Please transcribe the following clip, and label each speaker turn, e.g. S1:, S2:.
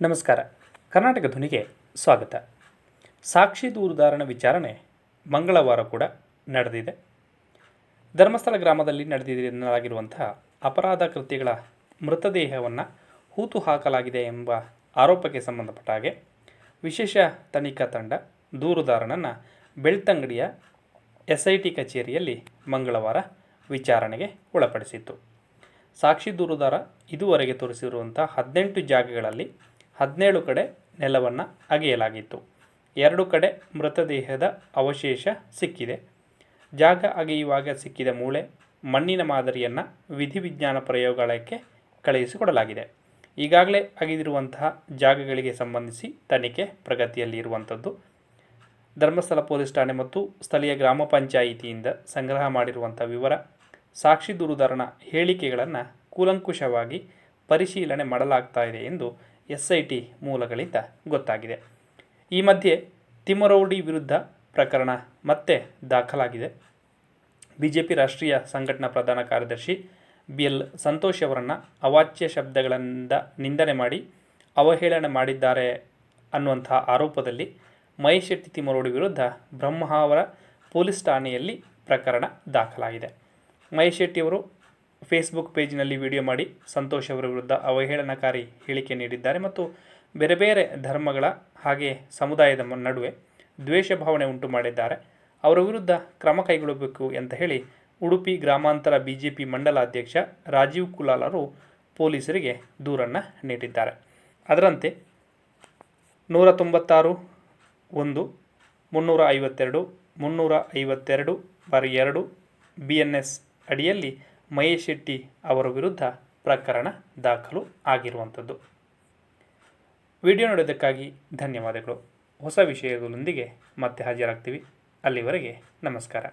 S1: ನಮಸ್ಕಾರ. ಕರ್ನಾಟಕ ಧ್ವನಿಗೆ ಸ್ವಾಗತ. ಸಾಕ್ಷಿ ದೂರುದಾರನ ವಿಚಾರಣೆ ಮಂಗಳವಾರ ಕೂಡ ನಡೆದಿದೆ. ಧರ್ಮಸ್ಥಳ ಗ್ರಾಮದಲ್ಲಿ ನಡೆದಿದೆ ಎನ್ನಲಾಗಿರುವಂತಹ ಅಪರಾಧ ಕೃತ್ಯಗಳ ಮೃತದೇಹವನ್ನು ಹೂತು ಹಾಕಲಾಗಿದೆ ಎಂಬ ಆರೋಪಕ್ಕೆ ಸಂಬಂಧಪಟ್ಟ ಹಾಗೆ ವಿಶೇಷ ತನಿಖಾ ತಂಡ ದೂರುದಾರನನ್ನು ಬೆಳ್ತಂಗಡಿಯ ಎಸ್ ಐ ಟಿ ಕಚೇರಿಯಲ್ಲಿ ಮಂಗಳವಾರ ವಿಚಾರಣೆಗೆ ಒಳಪಡಿಸಿತ್ತು. ಸಾಕ್ಷಿ ದೂರುದಾರ ಇದುವರೆಗೆ ತೋರಿಸಿರುವಂಥ ಹದಿನೆಂಟು ಜಾಗಗಳಲ್ಲಿ ಹದಿನೇಳು ಕಡೆ ನೆಲವನ್ನು ಅಗೆಯಲಾಗಿತ್ತು. ಎರಡು ಕಡೆ ಮೃತದೇಹದ ಅವಶೇಷ ಸಿಕ್ಕಿದೆ. ಜಾಗ ಅಗೆಯುವಾಗ ಸಿಕ್ಕಿದ ಮೂಳೆ ಮಣ್ಣಿನ ಮಾದರಿಯನ್ನು ವಿಧಿವಿಜ್ಞಾನ ಪ್ರಯೋಗಾಲಯಕ್ಕೆ ಕಳುಹಿಸಿಕೊಡಲಾಗಿದೆ. ಈಗಾಗಲೇ ಅಗೆದಿರುವಂತಹ ಜಾಗಗಳಿಗೆ ಸಂಬಂಧಿಸಿ ತನಿಖೆ ಪ್ರಗತಿಯಲ್ಲಿ ಇರುವಂಥದ್ದು ಧರ್ಮಸ್ಥಳ ಪೊಲೀಸ್ ಠಾಣೆ ಮತ್ತು ಸ್ಥಳೀಯ ಗ್ರಾಮ ಪಂಚಾಯಿತಿಯಿಂದ ಸಂಗ್ರಹ ಮಾಡಿರುವಂಥ ವಿವರ, ಸಾಕ್ಷಿ ದೂರುದಾರನ ಹೇಳಿಕೆಗಳನ್ನು ಕೂಲಂಕುಷವಾಗಿ ಪರಿಶೀಲನೆ ಮಾಡಲಾಗ್ತಾ ಇದೆ ಎಂದು ಎಸ್ ಐ ಟಿ ಮೂಲಗಳಿಂದ ಗೊತ್ತಾಗಿದೆ. ಈ ಮಧ್ಯೆ ತಿಮ್ಮರೌಡಿ ವಿರುದ್ಧ ಪ್ರಕರಣ ಮತ್ತೆ ದಾಖಲಾಗಿದೆ. ಬಿ ಜೆ ಪಿ ರಾಷ್ಟ್ರೀಯ ಸಂಘಟನಾ ಪ್ರಧಾನ ಕಾರ್ಯದರ್ಶಿ ಬಿ ಎಲ್ ಸಂತೋಷ್ ಅವರನ್ನು ಅವಾಚ್ಯ ಶಬ್ದಗಳಿಂದ ನಿಂದನೆ ಮಾಡಿ ಅವಹೇಳನ ಮಾಡಿದ್ದಾರೆ ಅನ್ನುವಂತಹ ಆರೋಪದಲ್ಲಿ ಮಹೇಶ್ ಶೆಟ್ಟಿ ತಿಮ್ಮರೋಡಿ ವಿರುದ್ಧ ಬ್ರಹ್ಮಾವರ ಪೊಲೀಸ್ ಠಾಣೆಯಲ್ಲಿ ಪ್ರಕರಣ ದಾಖಲಾಗಿದೆ. ಮಹೇಶ್ ಶೆಟ್ಟಿಯವರು ಫೇಸ್ಬುಕ್ ಪೇಜ್ನಲ್ಲಿ ವಿಡಿಯೋ ಮಾಡಿ ಸಂತೋಷ್ ಅವರ ವಿರುದ್ಧ ಅವಹೇಳನಕಾರಿ ಹೇಳಿಕೆ ನೀಡಿದ್ದಾರೆ ಮತ್ತು ಬೇರೆ ಬೇರೆ ಧರ್ಮಗಳ ಹಾಗೆ ಸಮುದಾಯದ ನಡುವೆ ದ್ವೇಷ ಭಾವನೆ ಉಂಟು ಮಾಡಿದ್ದಾರೆ. ಅವರ ವಿರುದ್ಧ ಕ್ರಮ ಕೈಗೊಳ್ಳಬೇಕು ಅಂತ ಹೇಳಿ ಉಡುಪಿ ಗ್ರಾಮಾಂತರ ಬಿ ಜೆ ಪಿ ಮಂಡಲಾಧ್ಯಕ್ಷ ರಾಜೀವ್ ಕುಲಾಲರು ಪೊಲೀಸರಿಗೆ ದೂರನ್ನು ನೀಡಿದ್ದಾರೆ. ಅದರಂತೆ ನೂರ ತೊಂಬತ್ತಾರು ಒಂದು, ಮುನ್ನೂರ ಐವತ್ತೆರಡು ಮುನ್ನೂರ ಐವತ್ತೆರಡು, ಬಾರಿ ಎರಡು ಬಿ ಎನ್ ಎಸ್ ಅಡಿಯಲ್ಲಿ ಮಹೇಶ್ ಶೆಟ್ಟಿ ಅವರ ವಿರುದ್ಧ ಪ್ರಕರಣ ದಾಖಲು ಆಗಿರುವಂಥದ್ದು. ವಿಡಿಯೋ ನೋಡೋದಕ್ಕಾಗಿ ಧನ್ಯವಾದಗಳು. ಹೊಸ ವಿಷಯಗಳೊಂದಿಗೆ ಮತ್ತೆ ಹಾಜರಾಗ್ತೀವಿ. ಅಲ್ಲಿವರೆಗೆ ನಮಸ್ಕಾರ.